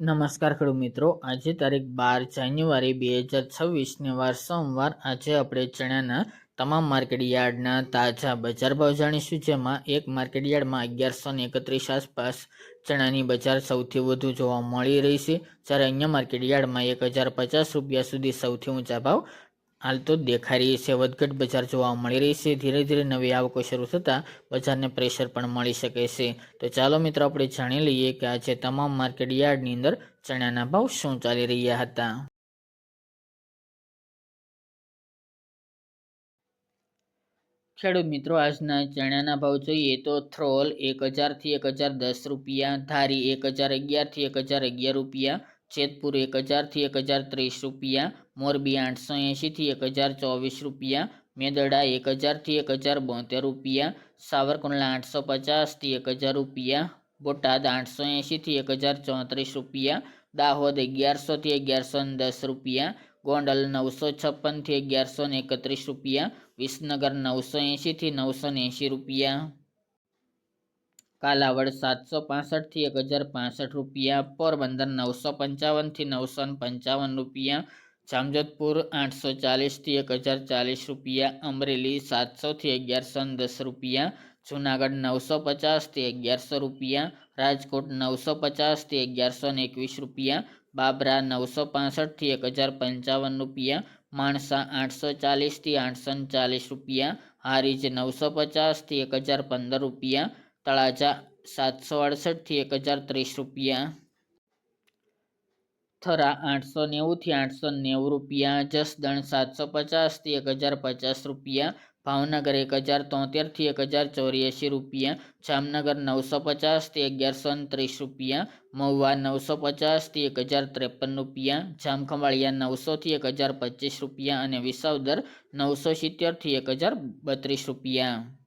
નમસ્કાર ખેડૂત મિત્રો. આજે તારીખ બાર જાન્યુઆરી બે હજાર છવ્વીસને વાર સોમવાર. આજે આપણે ચણાના તમામ માર્કેટ યાર્ડના તાજા બજાર ભાવ જાણીશું, જેમાં એક માર્કેટ યાર્ડમાં અગિયારસો ને એકત્રીસ આસપાસ ચણાની બજાર સૌથી વધુ જોવા મળી રહી છે, જ્યારે અન્ય માર્કેટ યાર્ડમાં એક હજાર પચાસ રૂપિયા સુધી સૌથી ઊંચા ભાવ હાલ તો દેખાઈ રહી છે વધઘટ બજાર જોવા મળી રહી છે. ધીરે ધીરે નવી આવકો શરૂ થતાં બજારને પ્રેશર પણ મળી શકે છે. તો ચાલો મિત્રો આપણે જાણી લઈએ કે આજે તમામ માર્કેટ યાર્ડની અંદર ચણાના ભાવ શું ચાલી રહ્યા હતા? ખેડૂત મિત્રો, આજના ચણાના ભાવ જોઈએ તો થ્રોલ એક હજારથી એક હજાર દસ રૂપિયા, ધારી એક હજાર અગિયારથી એક હજાર અગિયાર રૂપિયા જેતપુર એક હજારથી એક હજાર ત્રીસ રૂપિયા, મોરબી આઠસો એંશીથી એક હજાર ચોવીસ રૂપિયા, મેદડા એક હજારથી એક હજાર બોતેર રૂપિયા, સાવરકુંડલા આઠસો પચાસથી એક હજાર રૂપિયા, બોટાદ આઠસો એંશીથી એક હજાર ચોત્રીસ રૂપિયા, દાહોદ અગિયારસોથી અગિયારસો દસ રૂપિયા, ગોંડલ નવસો છપ્પનથી અગિયારસો એકત્રીસ રૂપિયા, વિસનગર નવસો એંશીથી નવસો એંશી રૂપિયા. કાલાવડ સાતસો પાસઠથી એક હજાર પાસઠ રૂપિયા, પોરબંદર નવસો પંચાવનથી નવસો પંચાવન રૂપિયા, જામજોધપુર આઠસો ચાલીસથી એક હજાર ચાલીસ રૂપિયા, અમરેલી સાતસોથી અગિયારસો દસ રૂપિયા, જુનાગઢ નવસો પચાસથી અગિયારસો રૂપિયા, રાજકોટ નવસો પચાસથી અગિયારસો ને એકવીસ રૂપિયા, બાબરા નવસો પાસઠથી એક હજાર પંચાવન રૂપિયા, માણસા આઠસો ચાલીસથી આઠસો ચાલીસ રૂપિયા, હારીજ નવસો પચાસથી એક હજાર પંદર રૂપિયા તળાજા સાતસો અડસઠથી એક હજાર ત્રીસ રૂપિયા. થરા આઠસો નેવુંથી આઠસો નેવું રૂપિયા. જસદણ સાતસો પચાસથી એક હજાર પચાસ રૂપિયા. ભાવનગર એક હજાર તોતેરથી એક હજાર ચોર્યાસી રૂપિયા. જામનગર નવસો પચાસથી અગિયારસો ત્રીસ રૂપિયા. મહુવા નવસો પચાસથી એક હજાર ત્રેપન રૂપિયા. જામખંભાળિયા નવસોથી એક હજાર પચીસ રૂપિયા અને વિસાવદર નવસો સિત્તેરથી એક હજાર બત્રીસ રૂપિયા.